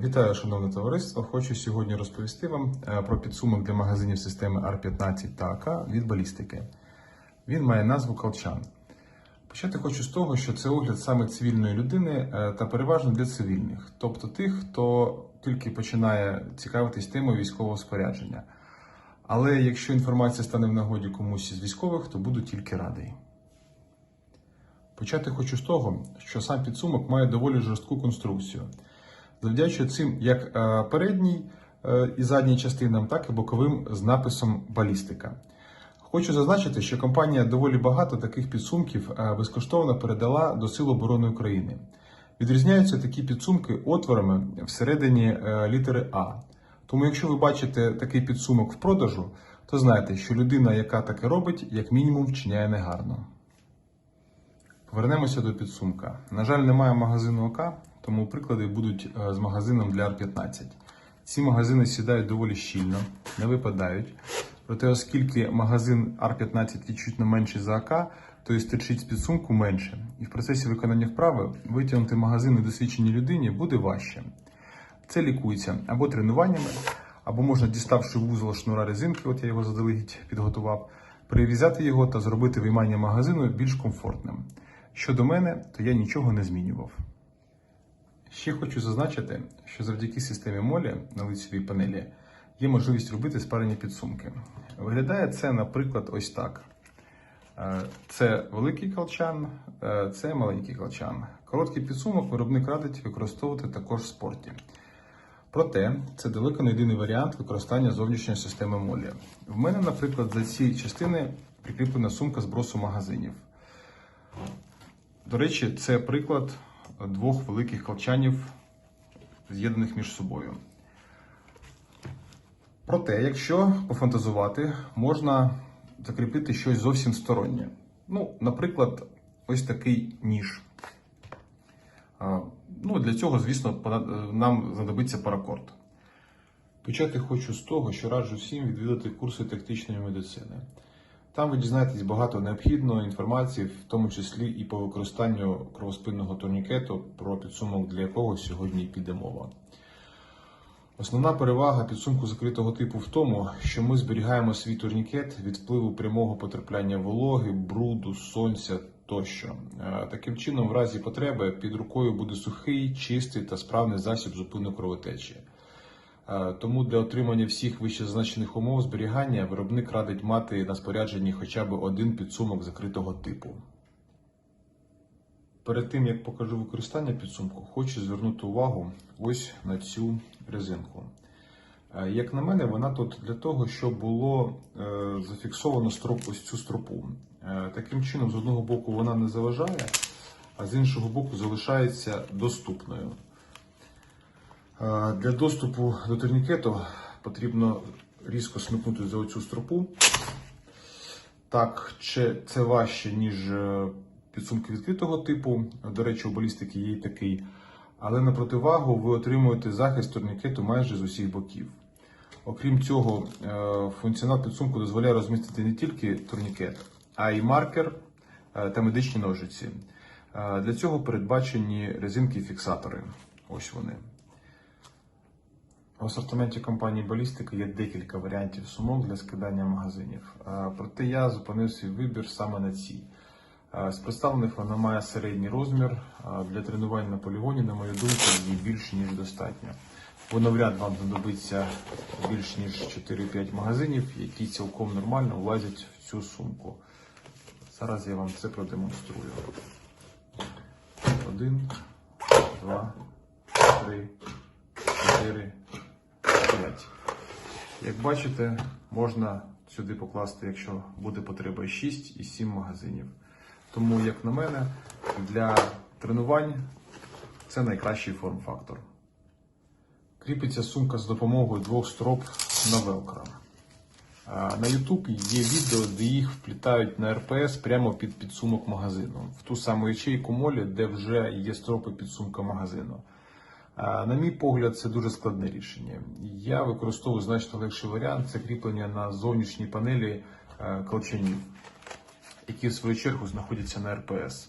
Вітаю, шановне товариство. Хочу сьогодні розповісти вам е, про підсумок для магазинів системи R15 та АК від балістики. Він має назву Колчан. Почати хочу з того, що це огляд саме цивільної людини е, та переважно для цивільних, тобто тих, хто тільки починає цікавитись темою військового спорядження. Але якщо інформація стане в нагоді комусь із військових, то буду тільки радий. Почати хочу з того, що сам підсумок має доволі жорстку конструкцію. Завдячує цим як е, передній е, і задній частинам, так і боковим з написом балістика. Хочу зазначити, що компанія доволі багато таких підсумків е, безкоштовно передала до Сил оборони України. Відрізняються такі підсумки отворами всередині літери А. Тому, якщо ви бачите такий підсумок в продажу, то знайте, що людина, яка таке робить, як мінімум вчиняє негарно. Повернемося до підсумка. На жаль, немає магазину ОК, тому приклади будуть е, з магазином для R15. Ці магазини сідають доволі щільно, не випадають. Проте, оскільки магазин R15 відчутно менший за АК, то і стирчить з підсумку менше. І в процесі виконання вправи витягнути магазин недосвідченій людині буде важче. Це лікується або тренуваннями, або можна, діставши вузол шнура резинки, от я його заздалегідь підготував, перев'язати його та зробити виймання магазину більш комфортним. Щодо мене, то я нічого не змінював. Ще хочу зазначити, що завдяки системі молі на лицевій панелі є можливість робити спарені підсумки. Виглядає це, наприклад, ось так. Е, Це великий колчан, е, це маленький колчан. Короткий підсумок виробник радить використовувати також в спорті. Проте це далеко не єдиний варіант використання зовнішньої системи молі. В мене, наприклад, за ці частини прикріплена сумка збросу магазинів. До речі, це приклад двох великих колчанів, з'єднаних між собою. Проте, якщо пофантазувати, можна закріпити щось зовсім стороннє. Ну, наприклад, ось такий ніж. Ну, для цього, звісно, нам знадобиться паракорд. Почати хочу з того, що раджу всім відвідати курси тактичної медицини. Там ви дізнаєтесь багато необхідної інформації, в тому числі і по використанню кровоспинного турнікету, про підсумок для якого сьогодні піде мова. Основна перевага підсумку закритого типу в тому, що ми зберігаємо свій турнікет від впливу прямого потрапляння вологи, бруду, сонця тощо. Е, Таким чином, в разі потреби під рукою буде сухий, чистий та справний засіб зупину кровотечі. Е, Тому для отримання всіх вищезазначених умов зберігання виробник радить мати на спорядженні хоча б один підсумок закритого типу. Перед тим як покажу використання підсумку, хочу звернути увагу ось на цю резинку. Е, Як на мене, вона тут для того, щоб було е, зафіксовано строп, ось цю стропу. Таким чином, з одного боку, вона не заважає, а з іншого боку, залишається доступною. Для доступу до турнікету потрібно різко смикнути за оцю стропу. Так, це важче, ніж е, підсумки відкритого типу. До речі, у балістики є й такий. Але на противагу ви отримуєте захист турнікету майже з усіх боків. Окрім цього, е, функціонал підсумку дозволяє розмістити не тільки турнікет, а й маркер е, та медичні ножиці. Для цього передбачені резинки-фіксатори. Ось вони. В асортименті компанії Балістика є декілька варіантів сумок для скидання магазинів. Е, Проте я зупинив свій вибір саме на цій. Е, З представлених вона має середній розмір. Е, Для тренувань на полігоні, на мою думку, її більше ніж достатньо. Бо навряд вам знадобиться більш ніж 4-5 магазинів, які цілком нормально влазять в цю сумку. Зараз я вам це продемонструю. Один, два, три, чотири. Як бачите, можна сюди покласти, якщо буде потреба, 6 і 7 магазинів. Тому, як на мене, для тренувань це найкращий форм-фактор. Кріпиться сумка з допомогою двох строп на велкро. На YouTube є відео, де їх вплітають на РПС прямо під підсумок магазину, в ту саму ячейку молі, де вже є стропи підсумка магазину. На мій погляд, це дуже складне рішення. Я використовую значно легший варіант це кріплення на зовнішній панелі е, колчанів, які в свою чергу знаходяться на РПС.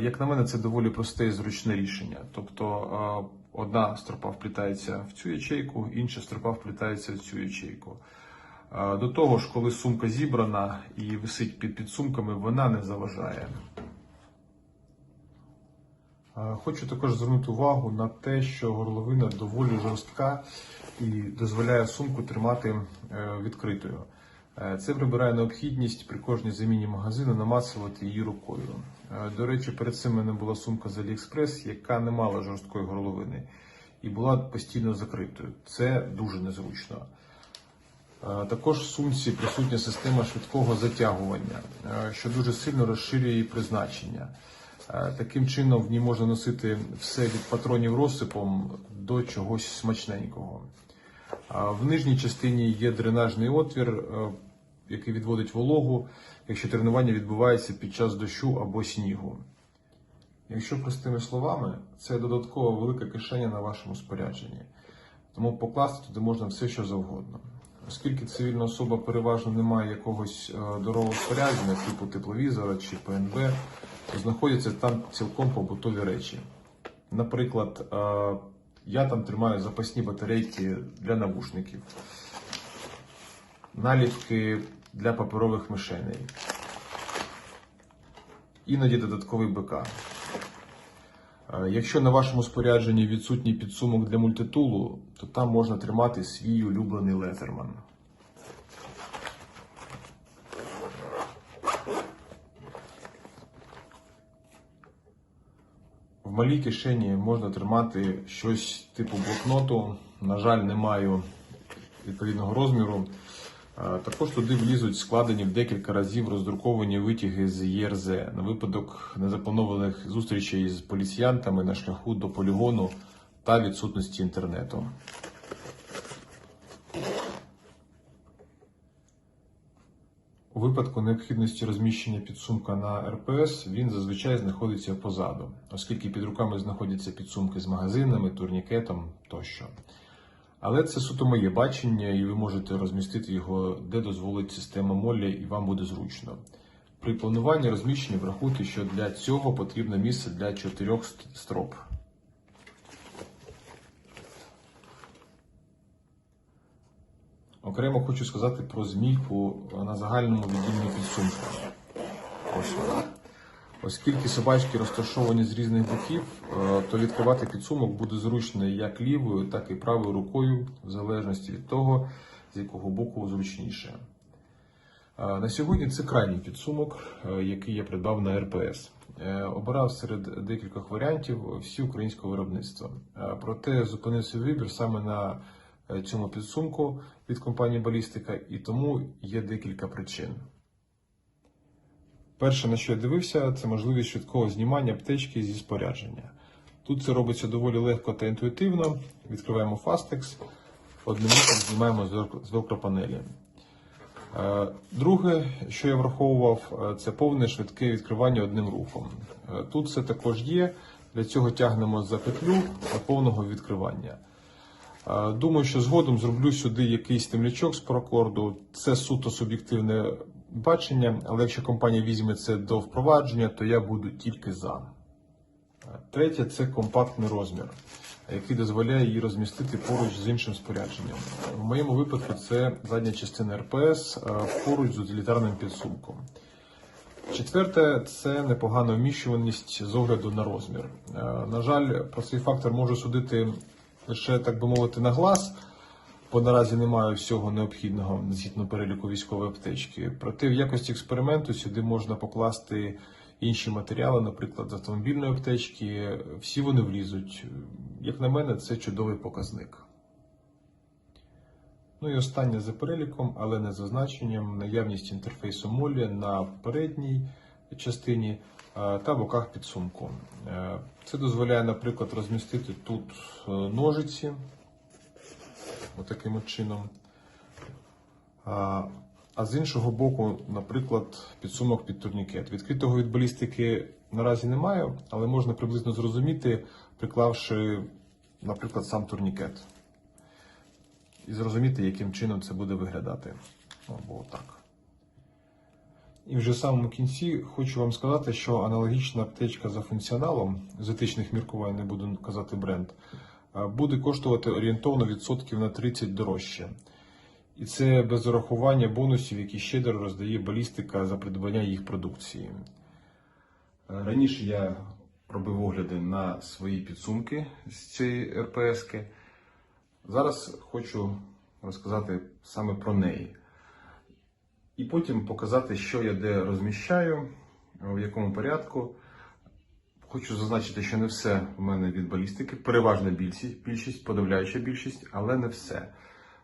Як на мене, це доволі просте і зручне рішення. Тобто, Одна стропа вплітається в цю ячейку, інша стропа вплітається в цю ячейку. До того ж, коли сумка зібрана і висить під підсумками, вона не заважає. Е, Хочу також звернути увагу на те, що горловина доволі жорстка і дозволяє сумку тримати е, відкритою. Е, Це прибирає необхідність при кожній заміні магазину намацувати її рукою. До речі, перед цим в мене була сумка з AliExpress, яка не мала жорсткої горловини і була постійно закритою. Це дуже незручно. Також в сумці присутня система швидкого затягування, що дуже сильно розширює її призначення. Таким чином в ній можна носити все від патронів розсипом до чогось смачненького. В нижній частині є дренажний отвір, е, який відводить вологу, якщо тренування відбувається під час дощу або снігу. Якщо простими словами, це додаткова велика кишеня на вашому спорядженні. Тому покласти туди можна все, що завгодно. Оскільки цивільна особа переважно не має якогось е, дорогого спорядження, типу тепловізора чи ПНБ, то знаходяться там цілком побутові речі. Наприклад, е, я там тримаю запасні батарейки для навушників, наліпки для паперових мишеней, іноді додатковий БК. Якщо на вашому спорядженні відсутній підсумок для мультитулу, то там можна тримати свій улюблений лезерман. В малій кишені можна тримати щось типу блокноту. На жаль, не маю відповідного розміру. Також туди влізуть складені в декілька разів роздруковані витяги з ЄРЗ на випадок незапланованих зустрічей з поліціянтами на шляху до полігону та відсутності інтернету. У випадку необхідності розміщення підсумка на РПС він зазвичай знаходиться позаду, оскільки під руками знаходяться підсумки з магазинами, турнікетом тощо. Але це суто моє бачення, і ви можете розмістити його де дозволить система Моллі, і вам буде зручно. При плануванні розміщення врахуйте, що для цього потрібно місце для чотирьох ст- строп. Окремо хочу сказати про змійку на загальному відділенні підсумку. Ось вона. Оскільки собачки розташовані з різних боків, е, то відкривати підсумок буде зручно як лівою, так і правою рукою, в залежності від того, з якого боку зручніше. Е, На сьогодні це крайній підсумок, е, який я придбав на РПС. Обирав серед декількох варіантів всі українського виробництва. Проте зупинив свій вибір саме на цьому підсумку від компанії Балістика, і тому є декілька причин. Перше, на що я дивився, це можливість швидкого знімання аптечки зі спорядження. Тут це робиться доволі легко та інтуїтивно. Відкриваємо Fastex, одним рухом знімаємо з велк- велкропанелі. Е, Друге, що я враховував, е, це повне швидке відкривання одним рухом. Е, Тут це також є. Для цього тягнемо за петлю до повного відкривання. Думаю, що згодом зроблю сюди якийсь темлячок з паракорду. Це суто суб'єктивне бачення, але якщо компанія візьме це до впровадження, то я буду тільки за. Третє це компактний розмір, який дозволяє її розмістити поруч з іншим спорядженням. В моєму випадку це задня частина РПС поруч з утилітарним підсумком. Четверте це непогана вміщуваність з огляду на розмір. На жаль, про цей фактор можу судити лише, так би мовити, на глаз, бо наразі немає всього необхідного згідно переліку військової аптечки. Проте в якості експерименту сюди можна покласти інші матеріали, наприклад, з автомобільної аптечки. Всі вони влізуть. Як на мене, це чудовий показник. Ну і останнє за переліком, але не за значенням, наявність інтерфейсу Молі на передній частині е, та боках підсумку. Е, Це дозволяє, наприклад, розмістити тут е, ножиці, отаким от чином. А а з іншого боку, наприклад, підсумок під турнікет. Відкритого від балістики наразі немає, але можна приблизно зрозуміти, приклавши, наприклад, сам турнікет і зрозуміти, яким чином це буде виглядати. Або так. І вже в самому кінці хочу вам сказати, що аналогічна аптечка за функціоналом, з етичних міркувань не буду казати бренд, буде коштувати орієнтовно відсотків на 30 дорожче. І це без урахування бонусів, які щедро роздає балістика за придбання їх продукції. Раніше я робив огляди на свої підсумки з цієї РПСки. Зараз хочу розказати саме про неї. І потім показати, що я де розміщаю, в якому порядку. Хочу зазначити, що не все в мене від балістики, переважна більшість, більшість подавляюча більшість, але не все.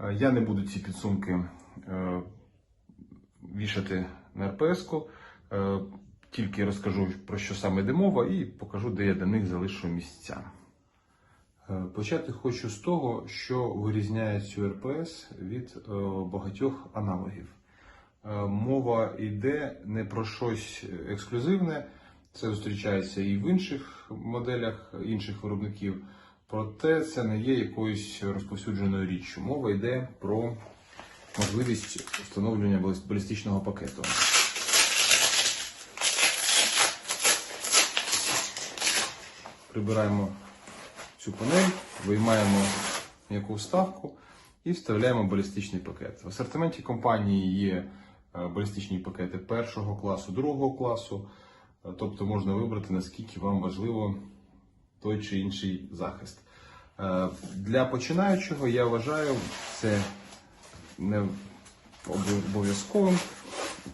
Е, Я не буду ці підсумки е, вішати на РПС-ку, е, тільки розкажу про що саме йде мова і покажу, де я для них залишу місця. Почати хочу з того, що вирізняє цю РПС від багатьох аналогів. Мова йде не про щось ексклюзивне, це зустрічається і в інших моделях інших виробників, проте це не є якоюсь розповсюдженою річчю. Мова йде про можливість встановлення балістичного пакету. Прибираємо цю панель, виймаємо м'яку вставку і вставляємо балістичний пакет. В асортименті компанії є е, балістичні пакети першого класу, другого класу, тобто можна вибрати наскільки вам важливо той чи інший захист. Е, Для починаючого я вважаю це не обов'язковим,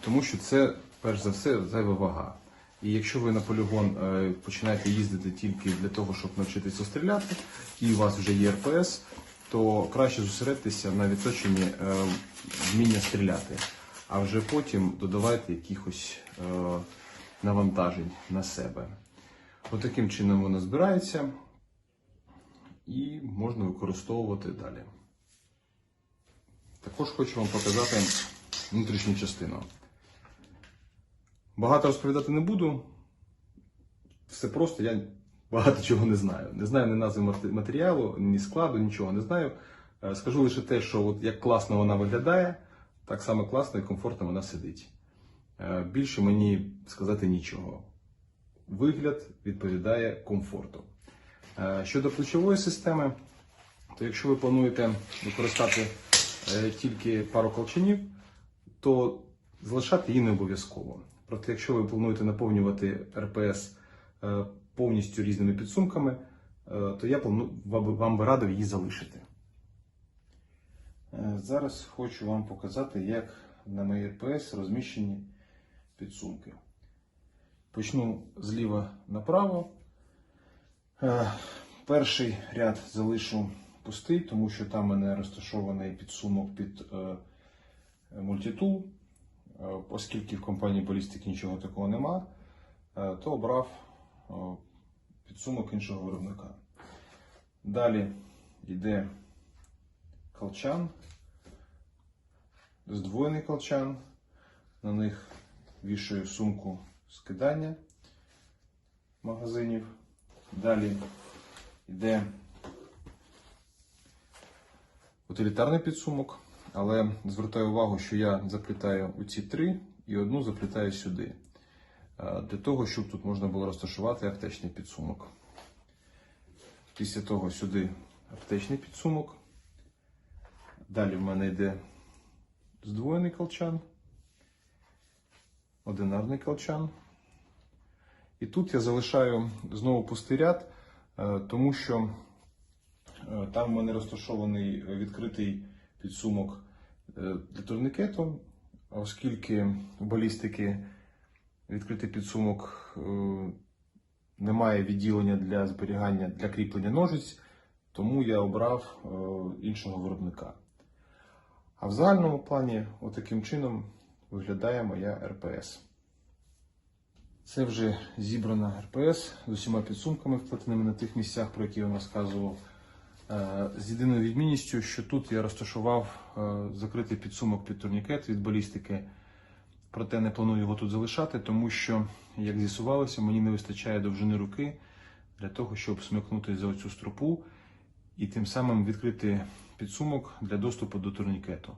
тому що це перш за все зайва вага. І якщо ви на полігон е, починаєте їздити тільки для того, щоб навчитися стріляти, і у вас вже є РПС, то краще зосередитися на відточенні е, вміння стріляти, а вже потім додавайте якихось навантажень на себе. Отаким чином воно збирається і можна використовувати далі. Також хочу вам показати внутрішню частину. Багато розповідати не буду. Все просто, я багато чого не знаю. Не знаю ні назви матеріалу, ні складу, нічого не знаю. Е, Скажу лише те, що от як класно вона виглядає, так само класно і комфортно вона сидить. Е, Більше мені сказати нічого. Вигляд відповідає комфорту. Е, Щодо плечової системи, то якщо ви плануєте використати е, тільки пару колчанів, то залишати її не обов'язково. Проте, якщо ви плануєте наповнювати РПС повністю різними підсумками, то я вам би- радив її залишити. Зараз хочу вам показати, як на моїй РПС розміщені підсумки. Почну зліва направо. Е, Перший ряд залишу пустий, тому що там у мене розташований підсумок під е, мультитул. Е, Оскільки в компанії Балістик нічого такого нема, то обрав підсумок іншого виробника. Далі йде колчан, здвоєний колчан. На них вішаю сумку скидання магазинів. Далі йде утилітарний підсумок, але звертаю увагу, що я заплітаю у ці три і одну заплітаю сюди. е, Для того, щоб тут можна було розташувати аптечний підсумок. Після того сюди аптечний підсумок. Далі в мене йде здвоєний колчан, одинарний колчан. І тут я залишаю знову пустий ряд, е, тому що е, там в мене розташований відкритий підсумок е, для турнікету, оскільки у балістики відкритий підсумок е, немає відділення для зберігання для кріплення ножиць, тому я обрав е, іншого виробника. А в загальному плані, отаким чином, виглядає моя РПС. Це вже зібрана РПС з усіма підсумками, вплетеними на тих місцях, про які я вам розказував. Е, З єдиною відмінністю, що тут я розташував е, закритий підсумок під турнікет від балістики, проте не планую його тут залишати, тому що, як з'ясувалося, мені не вистачає довжини руки для того, щоб смикнути за оцю стропу і тим самим відкрити підсумок для доступу до турнікету.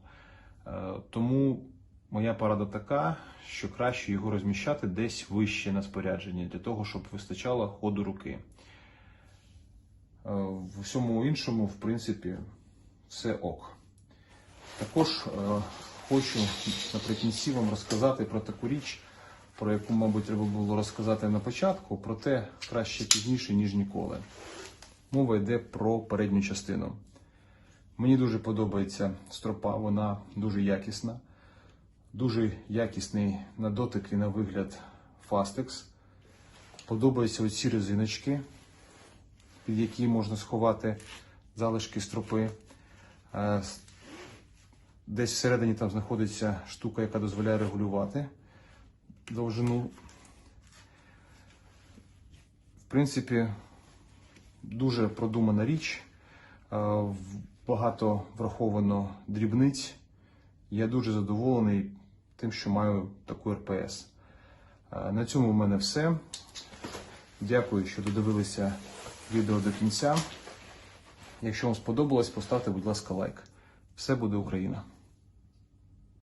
Е, Тому моя порада така, що краще його розміщати десь вище на спорядженні, для того, щоб вистачало ходу руки. В усьому іншому, в принципі, все ок. Також е, хочу наприкінці вам розказати про таку річ, про яку, мабуть, треба було розказати на початку, проте краще пізніше, ніж ніколи. Мова йде про передню частину. Мені дуже подобається стропа, вона дуже якісна, дуже якісний на дотик і на вигляд фастекс. Подобаються оці резиночки, під які можна сховати залишки стропи. Е, Десь всередині там знаходиться штука, яка дозволяє регулювати довжину. В принципі, дуже продумана річ. Е, Багато враховано дрібниць. Я дуже задоволений тим, що маю таку РПС. Е, На цьому в мене все. Дякую, що додивилися відео до кінця. Якщо вам сподобалось, поставте, будь ласка, лайк. Все буде Україна!